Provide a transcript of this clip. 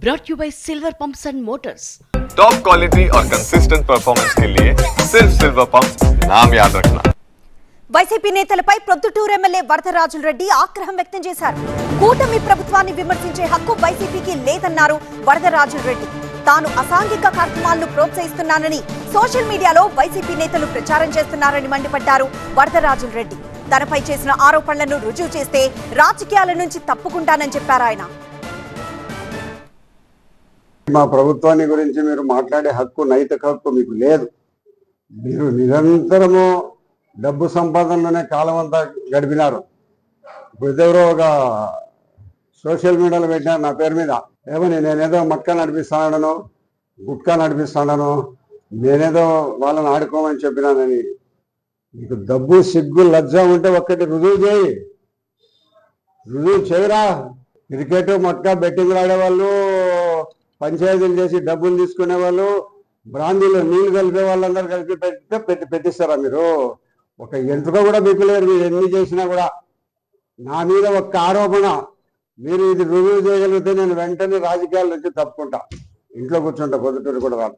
brought you by Silver Pumps and Motors. Top quality और consistent performance के लिए सिर्फ सिल्वर पंप नाम याद रखना వైసీపీ నేతలపై ప్రొద్దుటూరు ఎమ్మెల్యే వరదరాజుల రెడ్డి ఆగ్రహం వ్యక్తం చేశారు కూటమి ప్రభుత్వాన్ని విమర్శించే హక్కు వైసీపీకి లేదన్నారు వరదరాజుల రెడ్డి తాను అసాంఘిక కార్యక్రమాలను ప్రోత్సహిస్తున్నానని సోషల్ మీడియాలో వైసీపీ నేతలు ప్రచారం చేస్తున్నారని మండిపడ్డారు వరదరాజుల రెడ్డి తనపై చేసిన ఆరోపణలను రుజువు చేస్తే రాజకీయాల నుంచి తప్పుకుంటానని చెప్పారు ఆయన మా ప్రభుత్వాన్ని గురించి మీరు మాట్లాడే హక్కు నైతిక హక్కు మీకు లేదు. మీరు నిరంతరము డబ్బు సంపాదనలోనే కాలం అంతా గడిపినారు. ఇప్పుడు ఎవరో ఒక సోషల్ మీడియాలో పెట్టినారు నా పేరు మీద ఏమని నేనేదో మక్క నడిపిస్తానను గుట్కా నడిపిస్తానను నేనేదో వాళ్ళని ఆడుకోమని చెప్పినానని నీకు డబ్బు సిగ్గు లజ్జ ఉంటే ఒక్కటి రుజువు చేయి. రుజువు చేయరా? క్రికెట్ మక్క బెట్టింగ్ ఆడేవాళ్ళు పంచాయతీలు చేసి డబ్బులు తీసుకునే వాళ్ళు బ్రాందీలో నీళ్ళు కలిపే వాళ్ళందరూ కలిపి పెడితే పెట్టి పెట్టిస్తారా మీరు? ఒక ఎంట్రుక కూడా మీకు లేరు మీరు ఎన్ని చేసినా కూడా. నా మీద ఒక్క ఆరోపణ. మీరు ఇది రుజువు చేయగలిగితే నేను వెంటనే రాజకీయాల నుంచి తప్పుకుంటా. ఇంట్లో కూర్చుంటా పొద్దుటూరు కూడా రాను.